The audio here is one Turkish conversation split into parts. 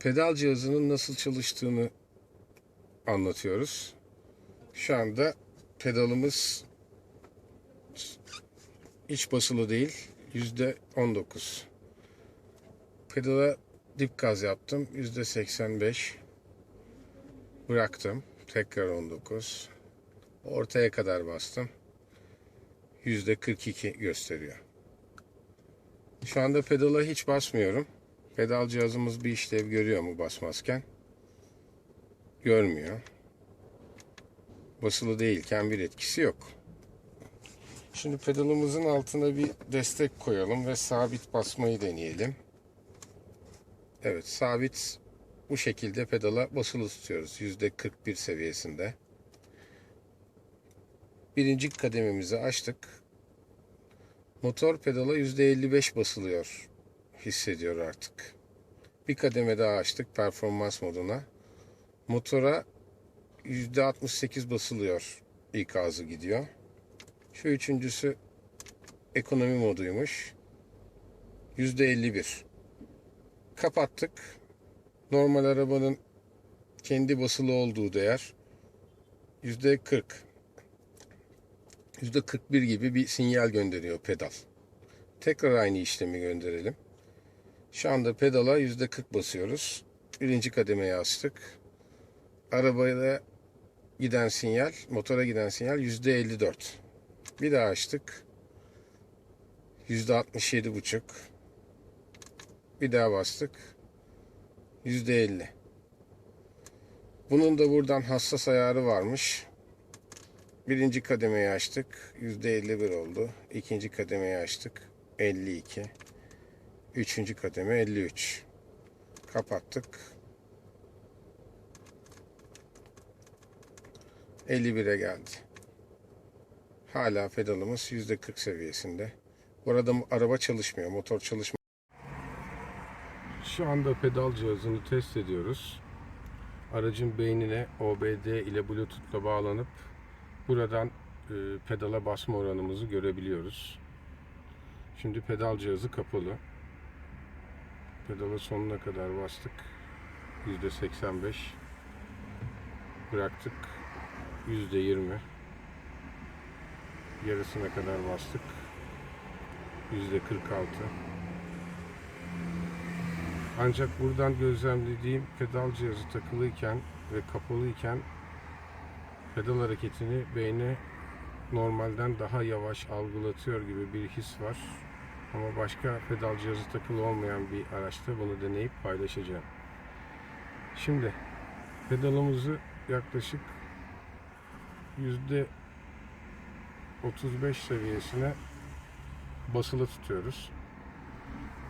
pedal cihazının nasıl çalıştığını anlatıyoruz. Şu anda pedalımız hiç basılı değil. Yüzde 19. Pedala dip gaz yaptım. Yüzde 85. Bıraktım. Tekrar 19. Ortaya kadar bastım. Yüzde 42 gösteriyor. Şu anda pedala hiç basmıyorum. Pedal cihazımız bir işlev görüyor mu basmazken? Görmüyor. Basılı değilken bir etkisi yok. Şimdi pedalımızın altına bir destek koyalım ve sabit basmayı deneyelim. Evet sabit bu şekilde pedala basılı tutuyoruz. %41 seviyesinde. Birinci kadememizi açtık. Motor pedala %55 basılıyor hissediyor artık. Bir kademe daha açtık performans moduna. Motora %68 basılıyor. İlk ağzı gidiyor. Şu üçüncüsü ekonomi moduymuş. %51. Kapattık. Normal arabanın kendi basılı olduğu değer %40. %41 gibi bir sinyal gönderiyor pedal. Tekrar aynı işlemi gönderelim. Şu anda pedala %40 basıyoruz. Birinci kademeye açtık. Arabaya giden sinyal, motora giden sinyal %54. Bir daha açtık. %67 buçuk. Bir daha bastık. %50. Bunun da buradan hassas ayarı varmış. Birinci kademeyi açtık. %51 oldu. İkinci kademeyi açtık. 52. Üçüncü kademe 53. Kapattık. 51'e geldi. Hala pedalımız %40 seviyesinde. Bu arada araba çalışmıyor. Motor çalışmıyor. Şu anda pedal cihazını test ediyoruz. Aracın beynine OBD ile Bluetooth'la bağlanıp buradan e, pedala basma oranımızı görebiliyoruz. Şimdi pedal cihazı kapalı. Pedala sonuna kadar bastık. %85. Bıraktık. %20. Yarısına kadar bastık. %46. Ancak buradan gözlemlediğim pedal cihazı takılıyken ve kapalıyken pedal hareketini beyne normalden daha yavaş algılatıyor gibi bir his var. Ama başka pedal cihazı takılı olmayan bir araçta bunu deneyip paylaşacağım. Şimdi pedalımızı yaklaşık yüzde 35 seviyesine basılı tutuyoruz.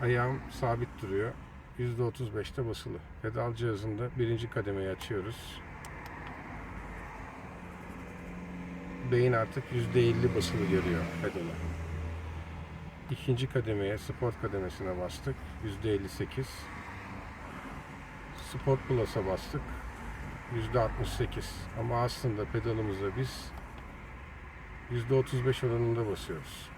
Ayağım sabit duruyor. Yüzde 35'te basılı. Pedal cihazında birinci kademeyi açıyoruz. Beyin artık yüzde 50 basılı görüyor pedala. İkinci kademeye, sport kademesine bastık. Yüzde 58. Sport Plus'a bastık. Yüzde 68. Ama aslında pedalımıza biz yüzde 35 oranında basıyoruz.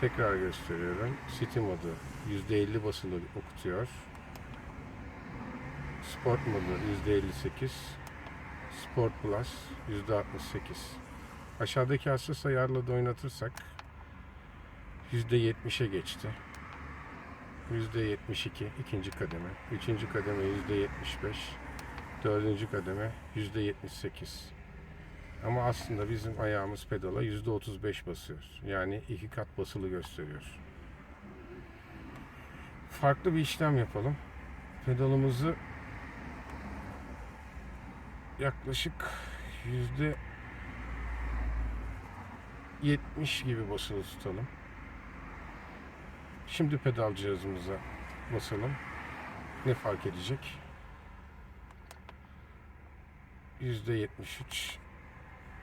Tekrar gösteriyorum. City modu yüzde 50 basılı okutuyor. Sport modu yüzde 58. Sport Plus yüzde 68. Aşağıdaki hassas ayarla da oynatırsak %70'e geçti. %72 ikinci kademe. Üçüncü kademe %75. Dördüncü kademe %78. Ama aslında bizim ayağımız pedala %35 basıyor. Yani iki kat basılı gösteriyor. Farklı bir işlem yapalım. Pedalımızı yaklaşık yüzde 70 gibi basılı tutalım. Şimdi pedal cihazımıza basalım. Ne fark edecek? Yüzde 73,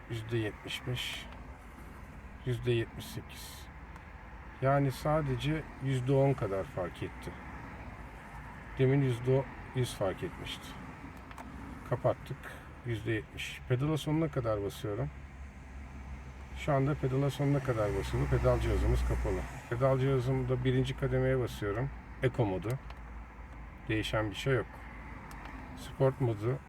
yüzde 75, yüzde 78. Yani sadece yüzde 10 kadar fark etti. Demin yüzde 100 fark etmişti. Kapattık. Yüzde 70. Pedala sonuna kadar basıyorum. Şu anda pedala sonuna kadar basılı. Pedal cihazımız kapalı. Pedal cihazımda birinci kademeye basıyorum. Eco modu. Değişen bir şey yok. Sport modu